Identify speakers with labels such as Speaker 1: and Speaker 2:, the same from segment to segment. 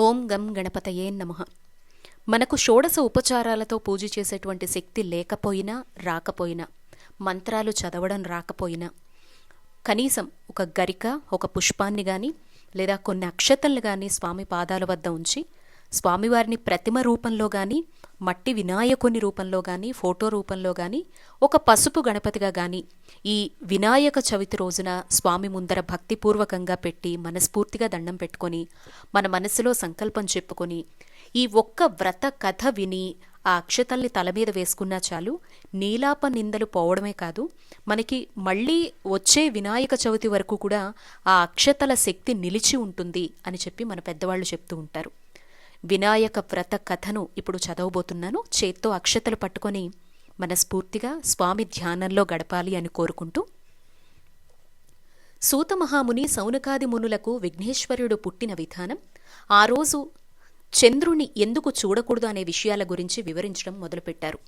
Speaker 1: ఓం గం గణపతయే నమ. మనకు షోడశ ఉపచారాలతో పూజ చేసేటువంటి శక్తి లేకపోయినా రాకపోయినా మంత్రాలు చదవడం రాకపోయినా కనీసం ఒక గరిక ఒక పుష్పాన్ని కానీ లేదా కొన్ని అక్షతల్ని కానీ స్వామి పాదాల వద్ద ఉంచి స్వామివారిని ప్రతిమ రూపంలో కానీ మట్టి వినాయకుని రూపంలో కానీ ఫోటో రూపంలో కానీ ఒక పసుపు గణపతిగా కానీ ఈ వినాయక చవితి రోజున స్వామి ముందర భక్తిపూర్వకంగా పెట్టి మనస్ఫూర్తిగా దండం పెట్టుకొని మన మనసులో సంకల్పం చెప్పుకొని ఈ ఒక్క వ్రత కథ విని ఆ అక్షతల్ని తల మీద వేసుకున్నా చాలు నీలాప నిందలు పోవడమే కాదు మనకి మళ్ళీ వచ్చే వినాయక చవితి వరకు కూడా ఆ అక్షతల శక్తి నిలిచి ఉంటుంది అని చెప్పి మన పెద్దవాళ్ళు చెప్తూ ఉంటారు. వినాయక వ్రత కథను ఇప్పుడు చదవబోతున్నాను. చేత్తో అక్షతలు పట్టుకొని మనస్ఫూర్తిగా స్వామి ధ్యానంలో గడపాలి అని కోరుకుంటూ సూతమహాముని సౌనకాది మునులకు విఘ్నేశ్వరుడు పుట్టిన విధానం ఆ రోజు చంద్రుని ఎందుకు చూడకూడదు అనే విషయాల గురించి వివరించడం మొదలుపెట్టారు.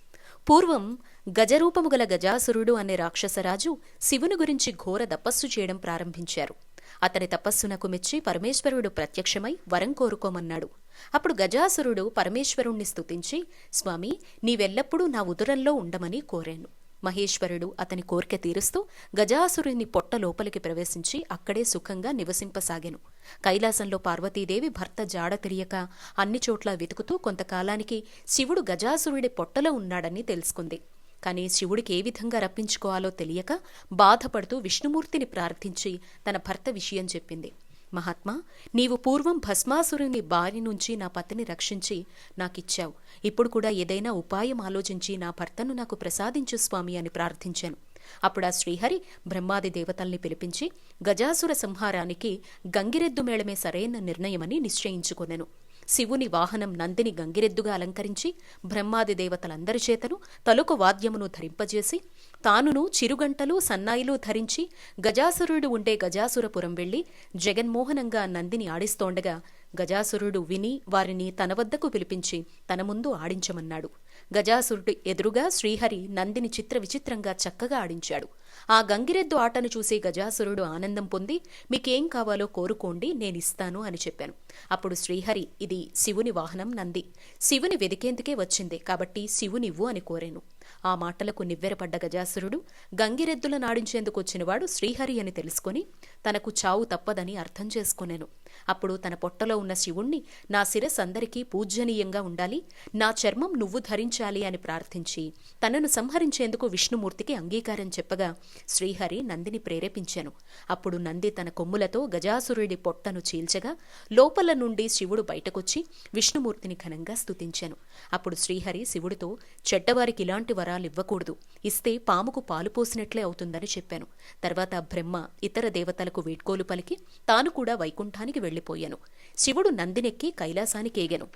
Speaker 1: పూర్వం గజరూపము గల గజాసురుడు అనే రాక్షసరాజు శివుని గురించి ఘోర తపస్సు చేయడం ప్రారంభించారు. అతని తపస్సునకు మెచ్చి పరమేశ్వరుడు ప్రత్యక్షమై వరం కోరుకోమన్నాడు. అప్పుడు గజాసురుడు పరమేశ్వరుణ్ణి స్తుతించి స్వామి నీవెల్లప్పుడూ నా ఉదరంలో ఉండమని కోరాను. మహేశ్వరుడు అతని కోరిక తీరుస్తూ గజాసురుని పొట్ట లోపలికి ప్రవేశించి అక్కడే సుఖంగా నివసింపసాగాను. కైలాసంలో పార్వతీదేవి భర్త జాడ తెలియక అన్ని చోట్ల వెతుకుతూ కొంతకాలానికి శివుడు గజాసురుడి పొట్టలో ఉన్నాడని తెలుసుకుంది. కానీ శివుడికి ఏ విధంగా రప్పించుకోవాలో తెలియక బాధపడుతూ విష్ణుమూర్తిని ప్రార్థించి తన భర్త విషయం చెప్పింది. మహాత్మా నీవు పూర్వం భస్మాసురుని బారి నుంచి నా పతిని రక్షించి నాకిచ్చావు. ఇప్పుడు కూడా ఏదైనా ఉపాయం ఆలోచించి నా భర్తను నాకు ప్రసాదించు స్వామి అని ప్రార్థించాను. అప్పుడు ఆ శ్రీహరి బ్రహ్మాది దేవతల్ని పిలిపించి గజాసుర సంహారానికి గంగిరెద్దు మేళమే సరైన నిర్ణయమని నిశ్చయించుకొనెను. శివుని వాహనం నందిని గంగిరెద్దుగా అలంకరించి బ్రహ్మాది దేవతలందరి చేతను తలుకు వాద్యమును ధరింపజేసి తానును చిరుగంటలు సన్నాయిలు ధరించి గజాసురుడు ఉండే గజాసురపురం వెళ్ళి జగన్మోహనంగా నందిని ఆడిస్తోండగా గజాసురుడు విని వారిని తన వద్దకు పిలిపించి తన ముందు ఆడించమన్నాడు. గజాసురుడు ఎదురుగా శ్రీహరి నందిని చిత్ర విచిత్రంగా చక్కగా ఆడించాడు. ఆ గంగిరెద్దు ఆటను చూసి గజాసురుడు ఆనందం పొంది మీకేం కావాలో కోరుకోండి నేనిస్తాను అని చెప్పాను. అప్పుడు శ్రీహరి ఇది శివుని వాహనం నంది. శివుని వెదికేందుకే వచ్చింది కాబట్టి శివునివ్వు అని కోరాను. ఆ మాటలకు నివ్వెరపడ్డ గజాసురుడు గంగిరెద్దుల నాడించేందుకు వచ్చినవాడు శ్రీహరి అని తెలుసుకొని తనకు చావు తప్పదని అర్థం చేసుకునేను. అప్పుడు తన పొట్టలో ఉన్న శివుణ్ణి నా శిరస్ అందరికీ పూజ్యనీయంగా ఉండాలి నా చర్మం నువ్వు ధరించాలి అని ప్రార్థించి తనను సంహరించేందుకు విష్ణుమూర్తికి అంగీకారం చెప్పగా శ్రీహరి నందిని ప్రేరేపించాను. అప్పుడు నంది తన కొమ్ములతో గజాసురుడి పొట్టను చీల్చగా లోపల నుండి శివుడు బయటకొచ్చి విష్ణుమూర్తిని ఘనంగా స్తుతించాను. అప్పుడు శ్రీహరి శివుడితో చెడ్డవారికి ఇలాంటి వరాలు ఇవ్వకూడదు ఇస్తే పాముకు పాలు పోసినట్లే అవుతుందని చెప్పాను. తర్వాత బ్రహ్మ ఇతర దేవతలకు వీడ్కోలు పలికి తాను కూడా వైకుంఠానికి వెళ్ళిపోయాను. శివుడు నందినెక్కి కైలాసానికి ఏగెను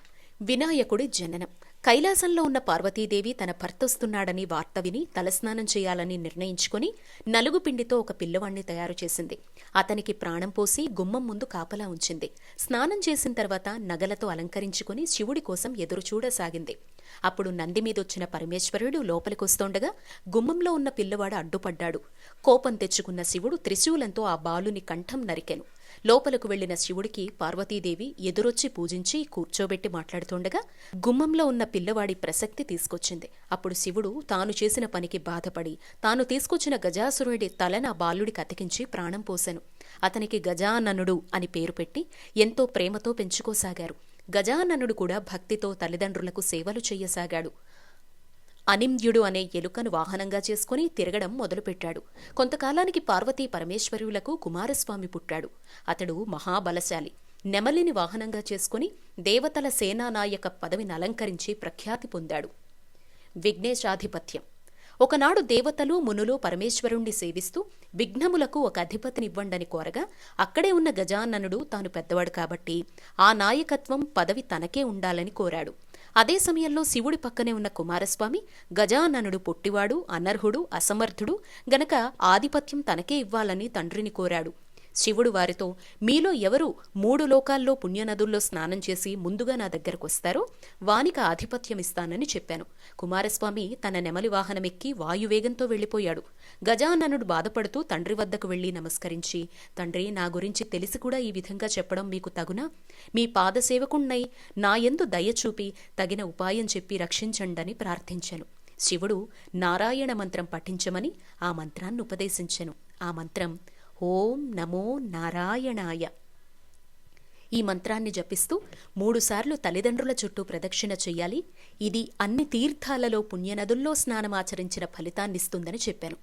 Speaker 1: వినాయకుడి జననం. కైలాసంలో ఉన్న పార్వతీదేవి తన భర్తొస్తున్నాడని వార్త విని తలస్నానం చేయాలని నిర్ణయించుకుని నలుగు పిండితో ఒక పిల్లవాణ్ణి తయారు చేసింది. అతనికి ప్రాణం పోసి గుమ్మం ముందు కాపలా ఉంచింది. స్నానం చేసిన తర్వాత నగలతో అలంకరించుకుని శివుడి కోసం ఎదురుచూడసాగింది. అప్పుడు నంది మీదొచ్చిన పరమేశ్వరుడు లోపలికొస్తోండగా గుమ్మంలో ఉన్న పిల్లవాడు అడ్డుపడ్డాడు. కోపం తెచ్చుకున్న శివుడు త్రిశూలంతో ఆ బాలుని కంఠం నరికెను. లోపలకు వెళ్ళిన శివుడికి పార్వతీదేవి ఎదురొచ్చి పూజించి కూర్చోబెట్టి మాట్లాడుతుండగా గుమ్మంలో ఉన్న పిల్లవాడి ప్రసక్తి తీసుకొచ్చింది. అప్పుడు శివుడు తాను చేసిన పనికి బాధపడి తాను తీసుకొచ్చిన గజాసురుడి తలన బాలుడికి అతికించి ప్రాణం పోసెను. అతనికి గజాననుడు అని పేరు పెట్టి ఎంతో ప్రేమతో పెంచుకోసాగారు. గజాననుడు కూడా భక్తితో తల్లిదండ్రులకు సేవలు చెయ్యసాగాడు అనింద్యుడు అనే ఎలుకను వాహనంగా చేసుకుని తిరగడం మొదలుపెట్టాడు. కొంతకాలానికి పార్వతీ పరమేశ్వరులకు కుమారస్వామి పుట్టాడు. అతడు మహాబలశాలి. నెమలిని వాహనంగా చేసుకుని దేవతల సేనానాయక పదవిని అలంకరించి ప్రఖ్యాతి పొందాడు. విఘ్నేశాధిపత్యం. ఒకనాడు దేవతలు మునులు పరమేశ్వరుణ్ణి సేవిస్తూ విఘ్నములకు ఒక అధిపతినివ్వండని కోరగా అక్కడే ఉన్న గజాననుడు తాను పెద్దవాడు కాబట్టి ఆ నాయకత్వం పదవి తనకే ఉండాలని కోరాడు. అదే సమయంలో శివుడి పక్కనే ఉన్న కుమారస్వామి గజాననుడు పొట్టివాడు అనర్హుడు అసమర్థుడు గనక ఆధిపత్యం తనకే ఇవ్వాలని తండ్రిని కోరాడు. శివుడు వారితో మీలో ఎవరు మూడు లోకాల్లో పుణ్యనదుల్లో స్నానం చేసి ముందుగా నా దగ్గరకు వస్తారో వానికి ఆధిపత్యం ఇస్తానని చెప్పాను. కుమారస్వామి తన నెమలి వాహనమెక్కి వాయువేగంతో వెళ్ళిపోయాడు. గజాననుడు బాధపడుతూ తండ్రి వద్దకు వెళ్ళి నమస్కరించి తండ్రి నా గురించి తెలిసి కూడా ఈ విధంగా చెప్పడం మీకు తగునా? మీ పాదసేవకుణ్ణై నా యందు దయ చూపి తగిన ఉపాయం చెప్పి రక్షించండని ప్రార్థించాను. శివుడు నారాయణ మంత్రం పఠించమని ఆ మంత్రాన్ని ఉపదేశించెను. ఆ మంత్రం ఓం నమో నారాయణాయ. ఈ మంత్రాన్ని జపిస్తూ మూడుసార్లు తల్లిదండ్రుల చుట్టూ ప్రదక్షిణ చెయ్యాలి. ఇది అన్ని తీర్థాలలో పుణ్యనదుల్లో స్నానమాచరించిన ఫలితాన్నిస్తుందని చెప్పాను.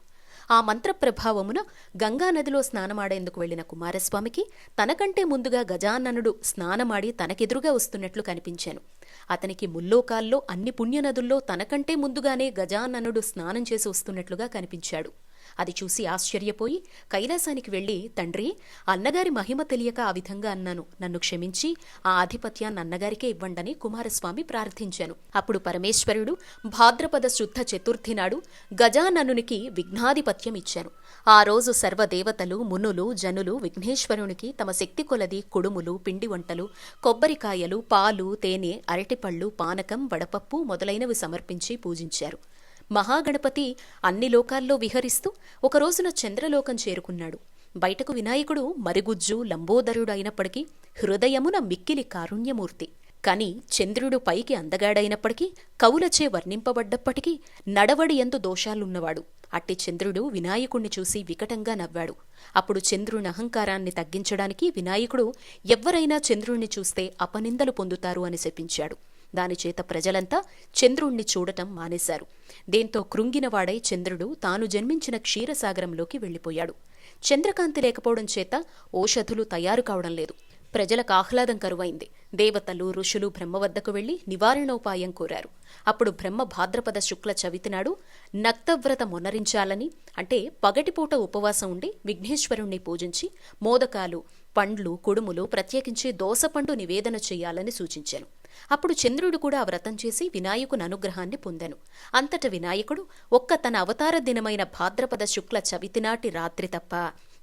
Speaker 1: ఆ మంత్ర ప్రభావమున గంగానదిలో స్నానమాడేందుకు వెళ్ళిన కుమారస్వామికి తనకంటే ముందుగా గజాననుడు స్నానమాడి తనకెదురుగా వస్తున్నట్లు కనిపించాను. అతనికి ముల్లోకాల్లో అన్ని పుణ్యనదుల్లో తనకంటే ముందుగానే గజాననుడు స్నానం చేసి వస్తున్నట్లుగా కనిపించాడు. అది చూసి ఆశ్చర్యపోయి కైలాసానికి వెళ్ళి తండ్రి అన్నగారి మహిమ తెలియక ఆ విధంగా అన్నాను. నన్ను క్షమించి ఆ ఆధిపత్యాన్ని అన్నగారికే ఇవ్వండని కుమారస్వామి ప్రార్థించాను. అప్పుడు పరమేశ్వరుడు భాద్రపద శుద్ధ చతుర్థి నాడు గజాననునికి విఘ్నాధిపత్యం ఇచ్చాను. ఆ రోజు సర్వదేవతలు మునులు జనులు విఘ్నేశ్వరునికి తమ శక్తి కొలది కుడుములు పిండి వంటలు కొబ్బరికాయలు పాలు తేనె అరటిపళ్ళు పానకం వడపప్పు మొదలైనవి సమర్పించి పూజించారు. మహాగణపతి అన్ని లోకాల్లో విహరిస్తూ ఒకరోజున చంద్రలోకం చేరుకున్నాడు. బయటకు వినాయకుడు మరిగుజ్జు లంబోదరుడు అయినప్పటికీ హృదయమున మిక్కిలి కారుణ్యమూర్తి. కాని చంద్రుడు పైకి అందగాడైనప్పటికీ కవులచే వర్ణింపబడ్డప్పటికీ నడవడి ఎందు దోషాలున్నవాడు. అట్టి చంద్రుడు వినాయకుణ్ణి చూసి వికటంగా నవ్వాడు. అప్పుడు చంద్రుని అహంకారాన్ని తగ్గించడానికి వినాయకుడు ఎవ్వరైనా చంద్రుణ్ణి చూస్తే అపనిందలు పొందుతారు అని శపించాడు. దానిచేత ప్రజలంతా చంద్రుణ్ణి చూడటం మానేశారు. దీంతో కృంగినవాడై చంద్రుడు తాను జన్మించిన క్షీరసాగరంలోకి వెళ్ళిపోయాడు చంద్రకాంతి లేకపోవడం చేత ఓషధులు తయారు కావడం లేదు. ప్రజలకు ఆహ్లాదం కరువైంది. దేవతలు ఋషులు బ్రహ్మ వద్దకు వెళ్ళి నివారణోపాయం కోరారు. అప్పుడు బ్రహ్మ భాద్రపద శుక్ల చవితినాడు నక్తవ్రత మొనరించాలని అంటే పగటిపూట ఉపవాసం ఉండి విఘ్నేశ్వరుణ్ణి పూజించి మోదకాలు పండ్లు కుడుములు ప్రత్యేకించి దోసపండు నివేదన చేయాలని సూచించాను. అప్పుడు చంద్రుడు కూడా ఆ వ్రతం చేసి వినాయకుని అనుగ్రహాన్ని పొందెను. అంతట వినాయకుడు ఒక్క తన అవతార దినమైన భాద్రపద శుక్ల చవితినాటి రాత్రి తప్ప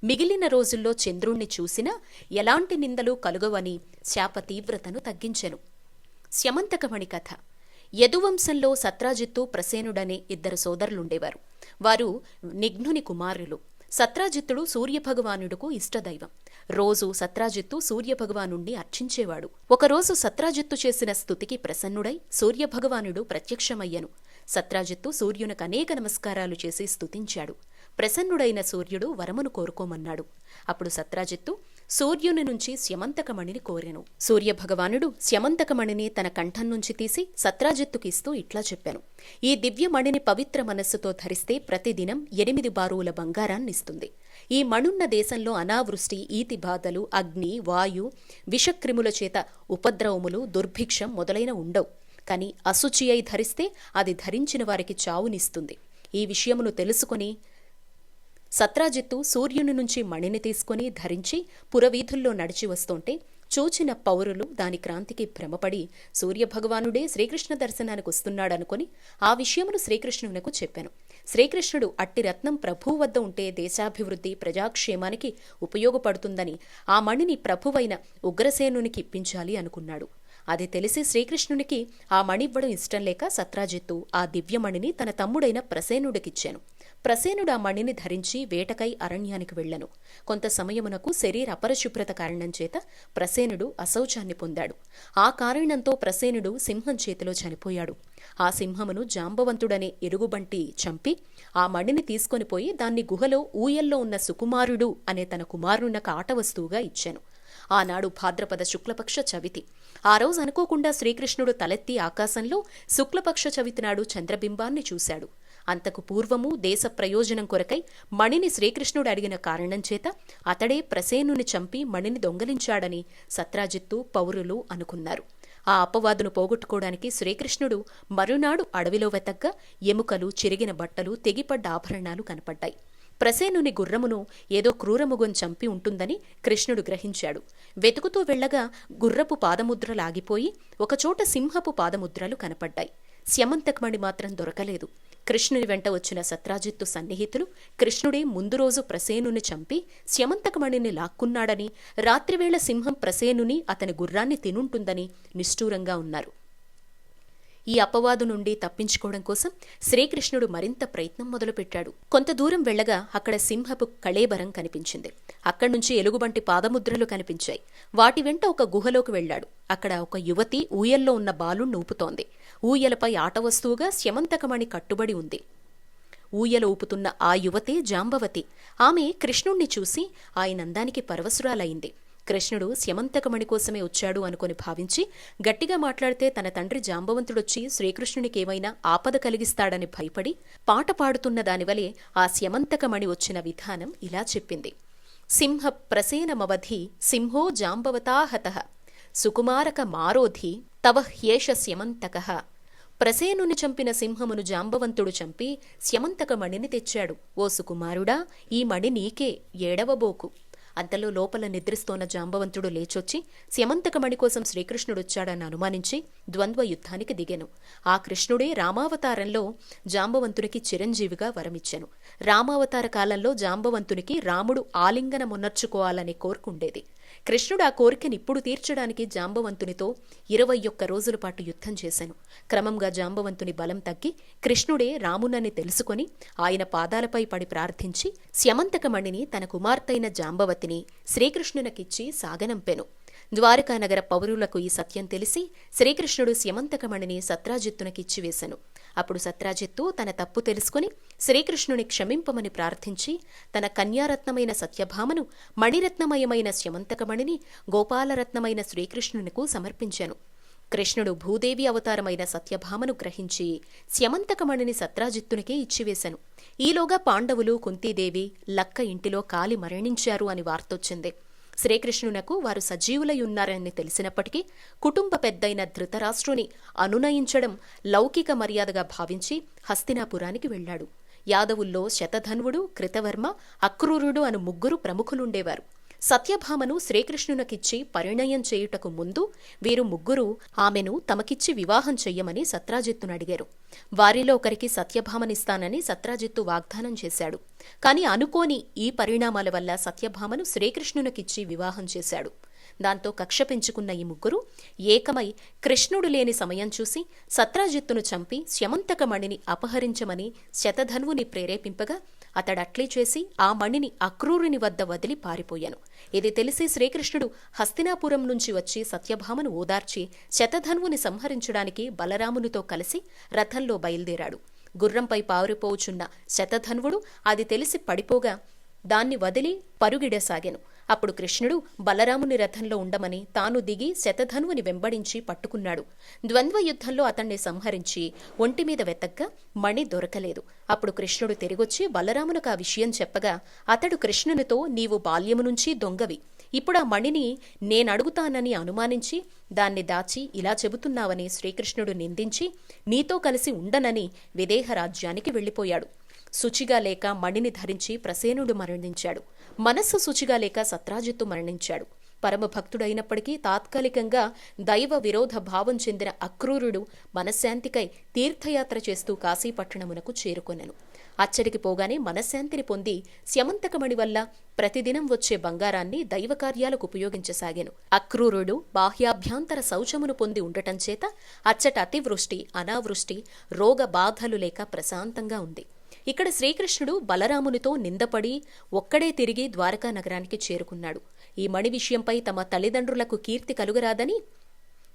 Speaker 1: మిగిలిన రోజుల్లో చంద్రుణ్ణి చూసినా ఎలాంటి నిందలు కలుగవని శాప తీవ్రతను తగ్గించెను. స్యమంతకమణి కథ. యదువంశంలో సత్రాజిత్తు ప్రసేనుడనే ఇద్దరు సోదరులుండేవారు. వారు నిఘ్నుని కుమారులు. సత్రాజిత్తుడు సూర్యభగవానుడుకు ఇష్టదైవం. రోజు సత్రాజిత్తు సూర్యభగవాను అర్చించేవాడు. ఒకరోజు సత్రాజిత్తు చేసిన స్థుతికి ప్రసన్నుడై సూర్యభగవానుడు ప్రత్యక్షమయ్యను. సత్రాజిత్తు సూర్యునకు అనేక నమస్కారాలు చేసి స్తుతించాడు ప్రసన్నుడైన సూర్యుడు వరమును కోరుకోమన్నాడు. అప్పుడు సత్రాజిత్తు సూర్యుని నుంచి స్యమంతకమణిని కోరెను. సూర్యభగవానుడు స్యమంతకమణిని తన కంఠం నుంచి తీసి సత్రాజిత్తుకిస్తూ ఇట్లా చెప్పాను. ఈ దివ్యమణిని పవిత్ర మనస్సుతో ధరిస్తే ప్రతిదినం ఎనిమిది బారువుల బంగారాన్నిస్తుంది. ఈ మణున్న దేశంలో అనావృష్టి ఈతి బాధలు అగ్ని వాయు విషక్రిముల చేత ఉపద్రవములు దుర్భిక్షం మొదలైన ఉండవు. కాని అశుచి అయి ధరిస్తే అది ధరించిన వారికి చావునిస్తుంది. ఈ విషయమును తెలుసుకుని సత్రాజిత్తు సూర్యుని నుంచి మణిని తీసుకుని ధరించి పురవీధుల్లో నడిచి వస్తుంటే చూచిన పౌరులు దాని క్రాంతికి భ్రమపడి సూర్యభగవానుడే శ్రీకృష్ణ దర్శనానికి వస్తున్నాడనుకుని ఆ విషయమును శ్రీకృష్ణునకు చెప్పాను. శ్రీకృష్ణుడు అట్టి రత్నం ప్రభువు వద్ద ఉంటే దేశాభివృద్ధి ప్రజాక్షేమానికి ఉపయోగపడుతుందని ఆ మణిని ప్రభువైన ఉగ్రసేనునికి ఇప్పించాలి అనుకున్నాడు. అది తెలిసి శ్రీకృష్ణునికి ఆ మణివ్వడం ఇష్టం లేక సత్రాజిత్తు ఆ దివ్యమణిని తన తమ్ముడైన ప్రసేనుడికిచ్చాను. ప్రసేనుడు ఆ మణిని ధరించి వేటకై అరణ్యానికి వెళ్ళను కొంత సమయమునకు శరీర అపరిశుభ్రత కారణం చేత ప్రసేనుడు అశౌచాన్ని పొందాడు. ఆ కారణంతో ప్రసేనుడు సింహం చేతిలో చనిపోయాడు. ఆ సింహమును జాంబవంతుడనే ఎరుగుబంటి చంపి ఆ మణిని తీసుకొని పోయి దాన్ని గుహలో ఊయల్లో ఉన్న సుకుమారుడు అనే తన కుమారునకు ఆట వస్తువుగా ఇచ్చాను. ఆనాడు భాద్రపద శుక్లపక్ష చవితి. ఆ రోజు అనుకోకుండా శ్రీకృష్ణుడు తలెత్తి ఆకాశంలో శుక్లపక్ష చవితి నాడు చంద్రబింబాన్ని చూశాడు. అంతకు పూర్వము దేశ ప్రయోజనం కొరకై మణిని శ్రీకృష్ణుడు అడిగిన కారణం చేత అతడే ప్రసేనుని చంపి మణిని దొంగలించాడని సత్రాజిత్తు పౌరులు అనుకున్నారు. ఆ అపవాదును పోగొట్టుకోవడానికి శ్రీకృష్ణుడు మరునాడు అడవిలో వెతగ్గా ఎముకలు చిరిగిన బట్టలు తెగిపడ్డ ఆభరణాలు కనపడ్డాయి. ప్రసేనుని గుర్రమును ఏదో క్రూరముగం చంపి ఉంటుందని కృష్ణుడు గ్రహించాడు. వెతుకుతూ వెళ్ళగా గుర్రపు పాదముద్రలాగిపోయి ఒకచోట సింహపు పాదముద్రలు కనపడ్డాయి. స్యమంతకమణి మాత్రం దొరకలేదు. కృష్ణుని వెంట వచ్చిన సత్రాజిత్తు సన్నిహితులు కృష్ణుడే ముందు రోజు ప్రసేనుని చంపి స్యమంతకమణిని లాక్కున్నాడని రాత్రివేళ సింహం ప్రసేనుని అతని గుర్రాన్ని తినుంటుందని నిష్ఠూరంగా ఉన్నారు. ఈ అపవాదు నుండి తప్పించుకోవడం కోసం శ్రీకృష్ణుడు మరింత ప్రయత్నం మొదలుపెట్టాడు. కొంత దూరం వెళ్ళగా అక్కడ సింహపు కళేబరం కనిపించింది. అక్కడి నుంచి ఎలుగుబంటి పాదముద్రలు కనిపించాయి. వాటి వెంట ఒక గుహలోకి వెళ్ళాడు. అక్కడ ఒక యువతి ఊయల్లో ఉన్న బాలుణ్ణి ఊపుతోంది ఊయలపై ఆట వస్తువుగా స్యమంతకమణి కట్టుబడి ఉంది. ఊయల ఊపుతున్న ఆ యువతే జాంబవతి. ఆమె కృష్ణుణ్ణి చూసి ఆయన అందానికి పరవశురాలైంది. కృష్ణుడు స్యమంతకమణి కోసమే వచ్చాడు అనుకుని భావించి గట్టిగా మాట్లాడితే తన తండ్రి జాంబవంతుడొచ్చి శ్రీకృష్ణునికేమైనా ఆపద కలిగిస్తాడని భయపడి పాట పాడుతున్న దానివలే ఆ స్యమంతకమణి వచ్చిన విధానం ఇలా చెప్పింది. సింహ ప్రసేనమవధి సింహో జాంబవతాహత సుకుమారక మారోధి తవ హ్యేష స్యమంతక ప్రసేనుని చంపిన సింహమును జాంబవంతుడు చంపి స్యమంతకమణిని తెచ్చాడు. ఓ సుకుమారుడా ఈ మణి నీకే ఏడవబోకు అంతలో లోపల నిద్రిస్తోన్న జాంబవంతుడు లేచొచ్చి స్యమంతకమణి కోసం శ్రీకృష్ణుడొచ్చాడని అనుమానించి ద్వంద్వ యుద్ధానికి దిగాను. ఆ కృష్ణుడే రామావతారంలో జాంబవంతునికి చిరంజీవిగా వరమిచ్చెను. రామావతార కాలంలో జాంబవంతునికి రాముడు ఆలింగనమునర్చుకోవాలనే కోరుకుండేది. కృష్ణుడు ఆ కోరికనిప్పుడు తీర్చడానికి జాంబవంతునితో ఇరవై ఒక్క రోజుల పాటు యుద్ధం చేశాను. క్రమంగా జాంబవంతుని బలం తగ్గి కృష్ణుడే రామునని తెలుసుకొని ఆయన పాదాలపై పడి ప్రార్థించి స్యమంతకమణిని తన కుమార్తెైన జాంబవతిని శ్రీకృష్ణునకిచ్చి సాగనంపెను. ద్వారకానగర పౌరులకు ఈ సత్యం తెలిసి శ్రీకృష్ణుడు స్యమంతకమణిని సత్రాజిత్తునకిచ్చివేశను అప్పుడు సత్రాజిత్తు తన తప్పు తెలుసుకుని శ్రీకృష్ణుని క్షమింపమని ప్రార్థించి తన కన్యారత్నమైన సత్యభామను మణిరత్నమయమైన శ్యమంతకమణిని గోపాలరత్నమైన శ్రీకృష్ణునికు సమర్పించాను. కృష్ణుడు భూదేవి అవతారమైన సత్యభామను గ్రహించి స్యమంతకమణిని సత్రాజిత్తునికే ఇచ్చివేశాను ఈలోగా పాండవులు కుంతీదేవి లక్క ఇంటిలో కాలి మరణించారు అని వార్తొచ్చింది. శ్రీకృష్ణునకు వారు సజీవులై ఉన్నారని తెలిసినప్పటికీ కుటుంబ పెద్దైన ధృతరాష్ట్రుని అనునయించడం లౌకిక మర్యాదగా భావించి హస్తినాపురానికి వెళ్ళాడు. యాదవుల్లో శతధన్వుడు కృతవర్మ అక్రూరుడు అను ముగ్గురు ప్రముఖులుండేవారు. సత్యభామను శ్రీకృష్ణునకిచ్చి పరిణయం చేయుటకు ముందు వీరు ముగ్గురు ఆమెను తమకిచ్చి వివాహం చెయ్యమని సత్రాజిత్తును అడిగారు. వారిలో ఒకరికి సత్యభామనిస్తానని సత్రాజిత్తు వాగ్దానం చేశాడు. కాని అనుకోని ఈ పరిణామాల వల్ల సత్యభామను శ్రీకృష్ణునకిచ్చి వివాహం చేశాడు. దాంతో కక్ష పెంచుకున్న ఈ ముగ్గురు ఏకమై కృష్ణుడు లేని సమయం చూసి సత్రాజిత్తును చంపి శమంతకమణిని అపహరించమని శతధన్వుని ప్రేరేపింపగా అతడట్లే చేసి ఆ మణిని అక్రూరుని వద్ద వదిలి పారిపోయాను. ఇది తెలిసి శ్రీకృష్ణుడు హస్తినాపురం నుంచి వచ్చి సత్యభామను ఓదార్చి శతధన్వుని సంహరించడానికి బలరామునితో కలిసి రథంలో బయలుదేరాడు. గుర్రంపై పారిపోవుచున్న శతధన్వుడు అది తెలిసి పడిపోగా దాన్ని వదిలి పరుగిడసాగాను. అప్పుడు కృష్ణుడు బలరాముని రథంలో ఉండమని తాను దిగి శతధనువుని వెంబడించి పట్టుకున్నాడు. ద్వంద్వ యుద్ధంలో అతన్ని సంహరించి ఒంటిమీద వెతగ్గా మణి దొరకలేదు. అప్పుడు కృష్ణుడు తిరిగొచ్చి బలరామునకు ఆ విషయం చెప్పగా అతడు కృష్ణునితో నీవు బాల్యము నుంచి దొంగవి. ఇప్పుడు ఆ మణిని నేనడుగుతానని అనుమానించి దాన్ని దాచి ఇలా చెబుతున్నావని శ్రీకృష్ణుడు నిందించి నీతో కలిసి ఉండనని విదేహ రాజ్యానికి వెళ్ళిపోయాడు. శుచిగా లేక మణిని ధరించి ప్రసేనుడు మరణించాడు. మనస్సు శుచిగా లేక సత్రాజిత్తు మరణించాడు. పరమభక్తుడైనప్పటికీ తాత్కాలికంగా దైవ విరోధ భావం చెందిన అక్రూరుడు మనశ్శాంతికై తీర్థయాత్ర చేస్తూ కాశీపట్టణమునకు చేరుకొనెను. అచ్చడికి పోగానే మనశ్శాంతిని పొంది స్యమంతకమణి వల్ల ప్రతిదినం వచ్చే బంగారాన్ని దైవ కార్యాలకు ఉపయోగించసాగాను. అక్రూరుడు బాహ్యాభ్యాంతర శౌచమును పొంది ఉండటం చేత అచ్చట అతివృష్టి అనావృష్టి రోగ బాధలు లేక ప్రశాంతంగా ఉంది. ఇక్కడ శ్రీకృష్ణుడు బలరామునితో నిందపడి ఒక్కడే తిరిగి ద్వారకా నగరానికి చేరుకున్నాడు. ఈ మణి విషయంపై తమ తల్లిదండ్రులకు కీర్తి కలుగరాదని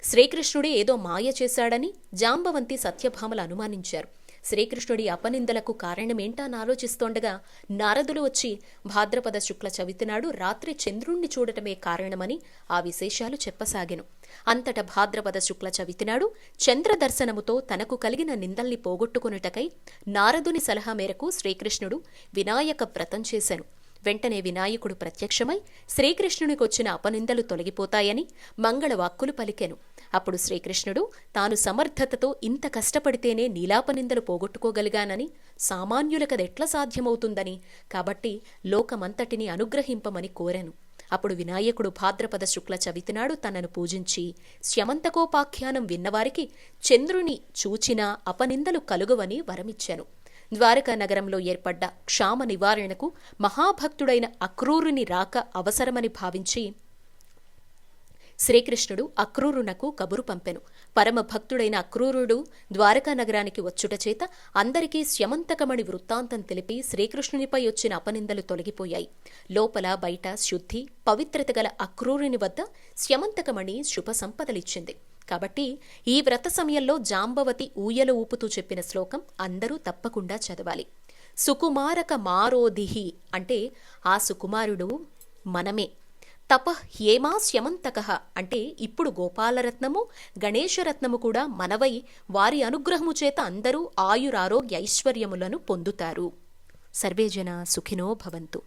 Speaker 1: శ్రీకృష్ణుడే ఏదో మాయ చేశాడని జాంబవంతి సత్యభామలు అనుమానించారు. శ్రీకృష్ణుడి అపనిందలకు కారణమేంటని ఆలోచిస్తోండగా నారదులు వచ్చి భాద్రపద శుక్ల చవితినాడు రాత్రి చంద్రుణ్ణి చూడటమే కారణమని ఆ విశేషాలు చెప్పసాగెను. అంతట భాద్రపద శుక్ల చవితినాడు చంద్ర దర్శనముతో తనకు కలిగిన నిందల్ని పోగొట్టుకునుటకై నారదుని సలహా మేరకు శ్రీకృష్ణుడు వినాయక వ్రతం చేశాను. వెంటనే వినాయకుడు ప్రత్యక్షమై శ్రీకృష్ణునికొచ్చిన అపనిందలు తొలగిపోతాయని మంగళవాక్కులు పలికెను. అప్పుడు శ్రీకృష్ణుడు తాను సమర్థతతో ఇంత కష్టపడితేనే నీలాపనిందలు పోగొట్టుకోగలిగానని సామాన్యులకదెట్లా సాధ్యమవుతుందని కాబట్టి లోకమంతటిని అనుగ్రహింపమని కోరాను. అప్పుడు వినాయకుడు భాద్రపద శుక్ల చవితినాడు తనను పూజించి శ్యమంతకోపాఖ్యానం విన్నవారికి చంద్రుని చూచినా అపనిందలు కలుగవని వరమిచ్చాను. ద్వారకా నగరంలో ఏర్పడ్డ క్షామ నివారణకు మహాభక్తుడైన అక్రూరుని రాక అవసరమని భావించి శ్రీకృష్ణుడు అక్రూరునకు కబురు పంపెను. పరమ భక్తుడైన అక్రూరుడు ద్వారకా నగరానికి వచ్చుట చేత అందరికీ శ్యమంతకమణి వృత్తాంతం తెలిపి శ్రీకృష్ణునిపై వచ్చిన అపనిందలు తొలగిపోయాయి. లోపల బయట శుద్ధి పవిత్రత గల అక్రూరుని వద్ద శ్యమంతకమణి శుభ సంపదలిచ్చింది. కాబట్టి ఈ వ్రత సమయంలో జాంబవతి ఊయల ఊపుతూ చెప్పిన శ్లోకం అందరూ తప్పకుండా చదవాలి. సుకుమారక మారోదిహి అంటే ఆ సుకుమారుడు మనమే. తప హేమా శ్యమంతక అంటే ఇప్పుడు గోపాలరత్నము గణేశరత్నము కూడా మనవై వారి అనుగ్రహము చేత అందరూ ఆయురారోగ్య ఐశ్వర్యములను పొందుతారు. సర్వేజన సుఖినో భవంతు.